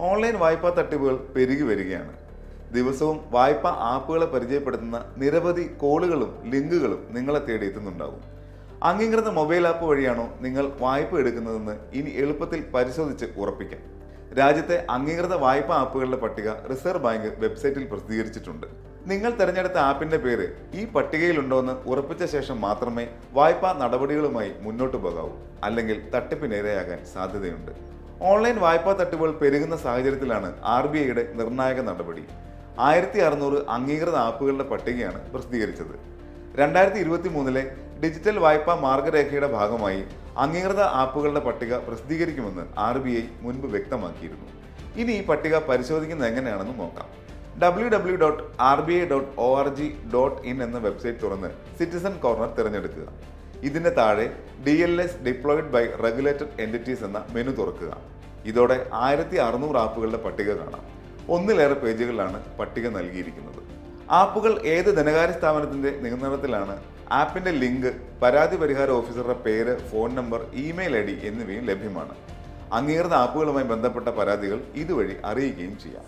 Online വായ്പാ തട്ടിപ്പുകൾ പെരുകി വരികയാണ്. ദിവസവും വായ്പാ ആപ്പുകളെ പരിചയപ്പെടുത്തുന്ന നിരവധി കോളുകളും ലിങ്കുകളും നിങ്ങളെ തേടി എത്തുന്നുണ്ടാകും അംഗീകൃത മൊബൈൽ ആപ്പ് വഴിയാണോ നിങ്ങൾ വായ്പ എടുക്കുന്നതെന്ന് ഇനി എളുപ്പത്തിൽ പരിശോധിച്ച് ഉറപ്പിക്കാം. രാജ്യത്തെ അംഗീകൃത വായ്പാ ആപ്പുകളുടെ പട്ടിക റിസർവ് ബാങ്ക് വെബ്സൈറ്റിൽ പ്രസിദ്ധീകരിച്ചിട്ടുണ്ട്. നിങ്ങൾ തിരഞ്ഞെടുത്ത ആപ്പിന്റെ പേര് ഈ പട്ടികയിലുണ്ടോയെന്ന് ഉറപ്പിച്ച ശേഷം മാത്രമേ വായ്പാ നടപടികളുമായി മുന്നോട്ട് പോകാവൂ. അല്ലെങ്കിൽ തട്ടിപ്പിനിരയാകാൻ സാധ്യതയുണ്ട്. ഓൺലൈൻ വായ്പാ തട്ടിപ്പുകൾ പെരുകുന്ന സാഹചര്യത്തിലാണ് ആർ ബി ഐയുടെ നിർണായക നടപടി. ആയിരത്തി അറുന്നൂറ് അംഗീകൃത ആപ്പുകളുടെ പട്ടികയാണ് പ്രസിദ്ധീകരിച്ചത്. രണ്ടായിരത്തി ഇരുപത്തി മൂന്നിലെ ഡിജിറ്റൽ വായ്പാ മാർഗരേഖയുടെ ഭാഗമായി അംഗീകൃത ആപ്പുകളുടെ പട്ടിക പ്രസിദ്ധീകരിക്കുമെന്ന് ആർ ബി ഐ മുൻപ് വ്യക്തമാക്കിയിരുന്നു. ഇനി ഈ പട്ടിക പരിശോധിക്കുന്നത് എങ്ങനെയാണെന്ന് നോക്കാം. W W dot R B I dot O R G dot in എന്ന വെബ്സൈറ്റ് തുറന്ന് സിറ്റിസൺ കോർണർ തിരഞ്ഞെടുക്കുക. ഇതിന്റെ താഴെ D L S deployed by regulated entities എന്ന മെനു തുറക്കുക. ഇതോടെ ആയിരത്തി അറുന്നൂറ് ആപ്പുകളുടെ പട്ടിക കാണാം. ഒന്നിലേറെ പേജുകളിലാണ് പട്ടിക നൽകിയിരിക്കുന്നത്. ആപ്പുകൾ ഏത് ധനകാര്യ സ്ഥാപനത്തിന്റെ നിയന്ത്രണത്തിലാണ്? ആപ്പിന്റെ ലിങ്ക് പരാതി പരിഹാര ഓഫീസറുടെ പേര് phone number email I D എന്നിവയും ലഭ്യമാണ്. അംഗീകൃത ആപ്പുകളുമായി ബന്ധപ്പെട്ട പരാതികൾ ഇതുവഴി അറിയിക്കുകയും ചെയ്യാം.